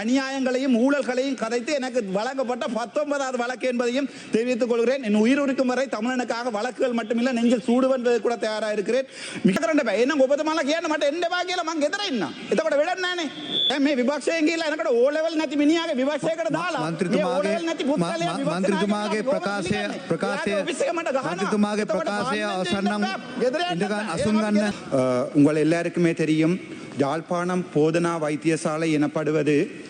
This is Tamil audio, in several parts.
அநியாயங்களையும் ஊழல்களையும் கதைத்து எனக்கு வழங்கப்பட்ட பத்தொன்பதாவது வழக்கு என்பதையும் தெரிவித்துக் கொள்கிறேன் என் உயிர் இருக்கும் வரை தமிழனுக்காக வழக்குகள் மட்டுமில்லை நெஞ்சில் சூடுவென்பது கூட தயாராக இருக்கிறேன் மிக ரெண்டு என்ன ஒப்பதமால கேன மாட்டேன் எந்த பாக்கியில மங்க எதிர என்ன එතකොට වෙලක් නෑනේ දැන් මේ විභක්ෂයෙන් ගිහලා එනකොට ඕ ලෙවල් නැති මිනිහාගේ විභක්ෂයකට දාලා මේ මන්ත්‍රීතුමාගේ O level නැති පුද්ගලයා ම- විභක්ෂ මන්ත්‍රීතුමාගේ නායකයෙක් ප්‍රකාශය ඕගොල්ලෝ ප්‍රකාශය පිළිගන්නේ. එයාගේ ඔෆිස් එක මට ගහනවා. මන්ත්‍රීතුමාගේ එතකොට ප්‍රකාශය පාර්ලිමේන්තුවේ අවසන් නම් ඉන්න බෑ. ගෙදර යන්න ඉඳගන්න බෑ. අසුන් ඒ ගන්න වගේ அஹ், உங்கள் எல்லாருக்குமே தெரியும் யாழ்ப்பாணம் போதனா வைத்தியசாலை எனப்படுவது அஹ்,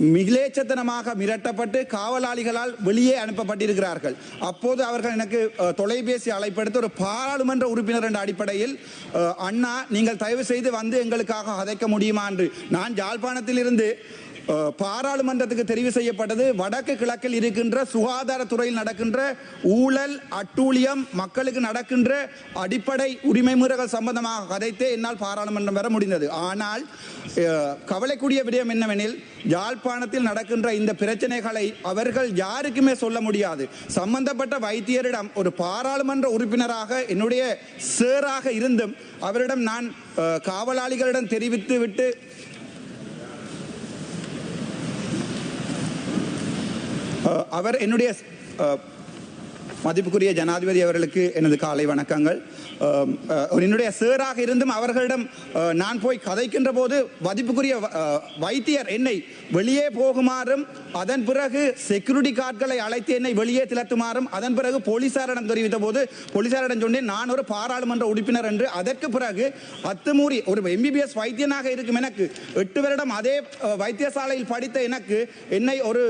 மிகிலேச்சத்தனமாக மிரட்டப்பட்டு காவலாளிகளால் வெளியே அனுப்பப்பட்டிருக்கிறார்கள். அப்போது அவர்கள் எனக்கு தொலைபேசி அழைப்படுத்த ஒரு பாராளுமன்ற உறுப்பினர் என்ற அடிப்படையில் அண்ணா நீங்கள் தயவு செய்து வந்து எங்களுக்காக அதைக்க முடியுமா? என்று. நான் யாழ்ப்பாணத்திலிருந்து பாராளுமன்றத்துக்கு தெரிவு செய்யப்பட்டது. வடக்கு கிழக்கில் இருக்கின்ற சுகாதாரத்துறையில் நடக்கின்ற ஊழல் அட்டூழியம் மக்களுக்கு நடக்கின்ற அடிப்படை உரிமை மீறல்கள் சம்பந்தமாக கதைத்தே என்னால் பாராளுமன்றம் வர முடிந்தது. ஆனால் கவலைக்கூடிய விடயம் என்னவெனில் யாழ்ப்பாணத்தில் நடக்கின்ற இந்த பிரச்சனைகளை அவர்கள் யாருக்குமே சொல்ல முடியாது. சம்பந்தப்பட்ட வைத்தியரிடம் ஒரு பாராளுமன்ற உறுப்பினராக என்னுடைய சேராக இருந்தும் அவரிடம் நான் காவலாளிகளிடம் தெரிவித்து விட்டு Uh, அவர் என்னுடைய uh, மதிப்புக்குரிய ஜனாதிபதி அவர்களுக்கு எனது காலை வணக்கங்கள். என்னுடைய சேராக இருந்தும் அவர்களிடம் நான் போய் கதைக்கின்ற போது மதிப்புக்குரிய வைத்தியர் என்னை வெளியே போகுமாறும் அதன் பிறகு செக்யூரிட்டி கார்டுகளை அழைத்து என்னை வெளியே திரட்டுமாறும் அதன் பிறகு போலீசாரிடம் தெரிவித்த போது போலீசாரிடம் சொன்னேன் நான் ஒரு பாராளுமன்ற உறுப்பினர் என்று. அதற்கு பிறகு அத்துமூறி ஒரு எம்பிபிஎஸ் வைத்தியனாக இருக்கும் எனக்கு எட்டு வருடம் அதே வைத்தியசாலையில் படித்த எனக்கு என்னை ஒரு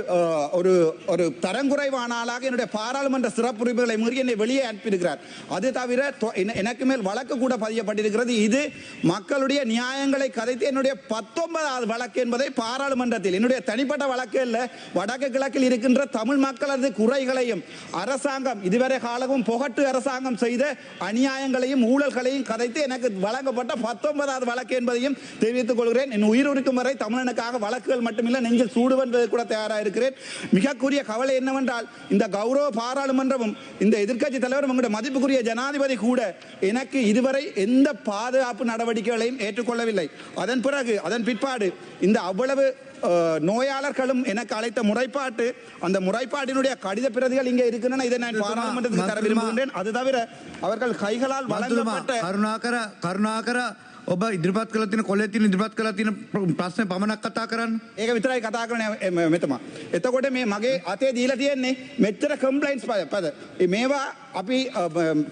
ஒரு ஒரு தரங்குறைவான ஆளாக என்னுடைய பாராளுமன்ற சிறப்புரிமைகளை மீறி என்னை வெளியே அனுப்பியிருக்கிறார். அது தவிர எனக்கு மேல் வழக்கு கூட பதியப்பட்டிருக்கிறது. இது மக்களுடைய நியாயங்களை கதைத்து என்னுடைய பத்தொன்பதாவது வழக்கு என்பதை பாராளுமன்றத்தில் என்னுடைய தனிப்பட்ட வழக்கு இல்ல வடக்கு கிழக்கில் இருக்கின்ற தமிழ் மக்களது குறைகளையும் அரசாங்கம் இதுவரை காலமும் புகட்டு அரசாங்கம் செய்த அநியாயங்களையும் ஊழல்களையும் கதைத்து எனக்கு வழங்கப்பட்ட பத்தொன்பதாவது வழக்கு என்பதையும் தெரிவித்துக் கொள்கிறேன். என் உயிர் இருக்கும் வரை தமிழனுக்காக வழக்குகள் மட்டுமில்லை நெஞ்சில் சூடுவென்பது கூட தயாராக இருக்கிறேன் மிகக்குரிய கவலை என்னவென்றால் இந்த கௌரவ பாராளுமன்ற இவ்வளவும் இந்த எதிர்கட்சி தலைவர் உங்களுடைய மதிப்புக்குரிய ஜனாதிபதி கூட எனக்கு இதுவரை எந்த பாதுகாப்பு நடவடிக்கைகளையும் ஏற்றுக்கொள்ளவில்லை. அதன் பிறகு அதன் பிற்பாடு இந்த அவ்வளவு நோயாளர்களும் எனக்கு அழைத்த முறைப்பாட்டு அந்த முறைப்பாட்டினுடைய கடித பிரதிகள் இங்கே இருக்கின்றன. இதை நான் பாராளுமன்றத்துக்கு தர விரும்புகின்றேன். அது தவிர அவர்கள் கைகளால் வழங்கப்பட்ட கருணாகர கருணாகர ඔබ ඉදිරිපත් කළ තියෙන කොලේ තියෙන ඉදිරිපත් කළ තියෙන ප්‍රශ්න පමණක් කතා කරන්න. ඒක විතරයි කතා කරන මෙතම. එතකොට මේ මගේ අතේ දීලා තියෙන්නේ මෙච්චර කම්පලයින්ස් පද පද. ඒ මේවා අපි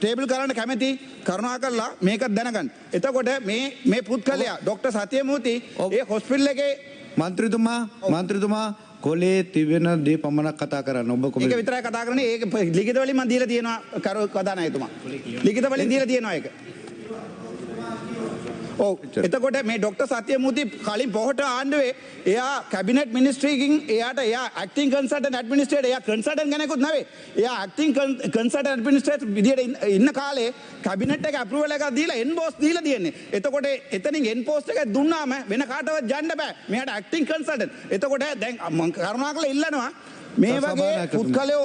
ටේබල් කරන්න කැමති කරුණා කරලා මේක දැනගන්න. එතකොට මේ මේ පුද්ගලයා ඩොක්ටර් සත්‍යමූර්ති ඔව්. ඒ හොස්පිටල් එකේ මන්ත්‍රතුමා මන්ත්‍රතුමා කොලේ තිබෙන දේ පමණක් කතා කරන්න ඔබ කොම ඒක විතරයි කතා කරන්නේ ඒක ලිඛිත වලින් මම දීලා තියෙනවා කරු කදානායතුමා. ලිඛිත වලින් දීලා තියෙනවා ඒක. ඕ එතකොට මේ ඩොක්ට සතියමූති කලින් පොහට ආණ්ඩුවේ එයා කැබිනට මිනිස්ට්‍රීකින් එයාට එයා ක්ටින් කන්සට ඇඩමිනිස්ටේට එය කන්සට ගැනෙකුත් නවේ එයා ඇක්ටින් කන්සට ඇඩමිනිස්ට්‍රේට් විදිට ඉන්න කාලේ කැබිනට එක අපරුවලක දීලා එන් බෝස් දීල තියන්නේ. එතකොට එතනින් එන් පෝස්ට එක දුන්නාම වෙන කාටව ජන්න බෑ. මෙයට ඇක්ටින් කන්සට එතකොට දැන් අම්මන් කරුණා කළ ඉල්ලනවා. මේ වගේ පුද්ගලයෝ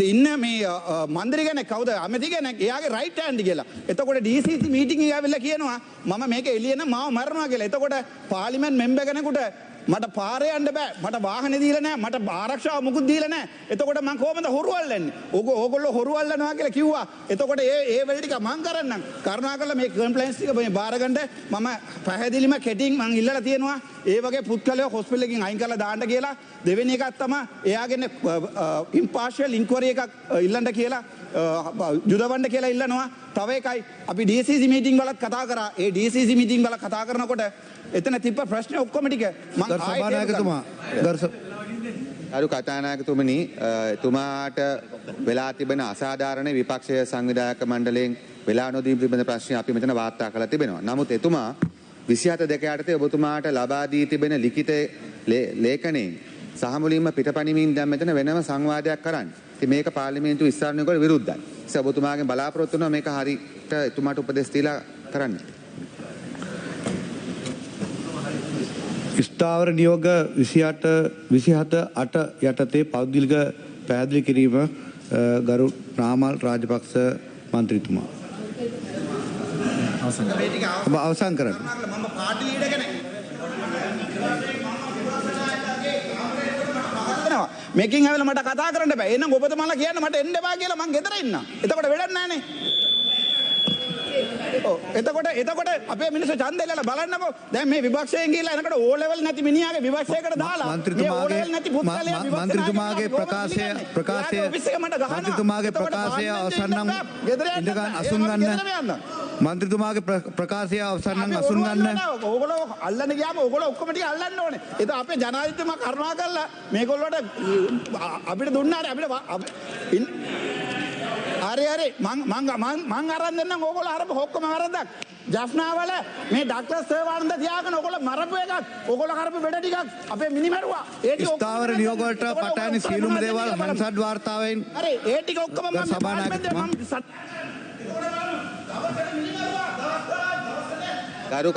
ඉන්න මේ මන්දරි කෙනෙක් කවුද අමති කෙනෙක් එයාගේ රයිට් හෑන්ඩ් කියලා. එතකොට DCC මීටින් එක ඇවිල්ලා කියනවා මම මේක එළියන මාව මරනවා කියලා. එතකොට පාර්ලිමේන්තු මෙම්බර් කෙනෙකුට මට පාරය අන්න බෑ. මට වාහන දීලනෑ මට භාරක්ෂාව මුකුත් දීලනෑ එතකොට මං කෝමද හොරුවල්ලන්න? ඕක ඕකොල්ල හොරුවල්ලනවා කියලා කිව්වා. එතකොට ඒ ඒ වැඩික මං කරන්න කරුණා කල මේ කම්පලන්ස්ික මේ බාරගන්ඩ මම පැහැදිලිම කෙටින් මං ඉල්ල තියෙනවා. ඒවගේ පුද්ගලය හොස්පිල්ලකින් අයින් කල දාන්න කියලා. දෙවෙන එකත්තම එයාගෙන ඉම්පාශල් ඉංකවර එකක් ඉල්ලන්ට කියලා ජුදවන්ඩ කියලා ඉල්ලනවා. තවයකයි අපි ඩසිසි මීටිං බලත් කතා කර. ඒ ඩසිසි මිටිං බල කතා කරනකොට එතන තිබ්බ ප්‍රශ්න ඔක්කොම ටික මං ගරු ආයෙත් ඒක සභානායකතුමා අරු කතානායකතුමනි එතුමාට වෙලා තිබෙන අසාධාරණ විපක්ෂය සංවිධායක මණ්ඩලයෙන් වෙලා නොදී පිබඳ ප්‍රශ්නය අපි මෙතන වාර්තා කළ තිබෙනවා. නමුත් එතුමා විසිහත දෙක යටතේ ඔබතුමාට ලබා දී තිබෙන ලිඛිත ලේඛනයෙන් සහ මුලින්ම පිටපණිමින් දැන් මෙතන වෙනම සංවාදයක් කරන්න. ඉතින් මේක පාර්ලිමේන්තු විස්තරණයකට විරුද්ධයි. ඒ ඔබතුමාගෙන් බලාපොරොත්තු වෙනවා මේක හරියට එතුමාට උපදෙස් දීලා කරන්න. ස්ථාවර නියෝග විසිහට විසිහත අට යටතේ පෞද්ගලික පැහැදිලි කිරීම ගරු රාමල් රාජපක්ෂ මන්ත්‍රීතුමා. අවසන් කරන්න. මේකින් ඇවිල්ලා මට කතා කරන්න බෑ. එහෙනම් ඔබතුමාලා කියන්න මට එන්න එපා කියලා මං ගෙදර ඉන්නම්. එතකොට වැඩක් නැහනේ. ඔව් එතකොට එතකොට අපේ මිනිස්සු ඡන්දෙල්ලලා බලන්නකො. දැන් මේ විභක්ෂයෙන් ගිහලා එනකොට ඕ ලෙවල් නැති මිනිහාගේ විභක්ෂයකට දාලා මන්ත්‍රීතුමාගේ මන්ත්‍රීතුමාගේ ප්‍රකාශය ප්‍රකාශය මන්ත්‍රීතුමාගේ ප්‍රකාශය අවසන් නම් ඉඳගන්න අසුන් ගන්න. මන්ත්‍රතුමාගේ ප්‍රකාශය අවසන්නන් අසුන් ගන්න. ඕගොල අල්ලන්න ගයාම ඔගොල ඔක්කමට අල්ලන්න ඕන. එත අපේ ජනාධිතම කරවා කරලා මේකොල්ලට අපිට දුන්නාට අපිට හරි හරි මං මං අරන් දෙන්නම් ඕගොල්ලෝ අරපු ඔක්කොම වරද්දක්. ජෆ්නාවල මේ ඩාක්ටර් සර්වානන්ද තියාගෙන ඕගොල්ලෝ මරපු එකක්. ඕගොල්ලෝ කරපු වැඩ ටිකක් අපේ මිනිමරුවා. ඒ ටික ස්ථාවර. නියෝගවලට ඒගොල්ලෝ පටහැනි සියලුම දේවල්. හංසඩ් වාර්තාවෙන් හරි ඒ ටික ඔක්කොම මම සත්- ගරු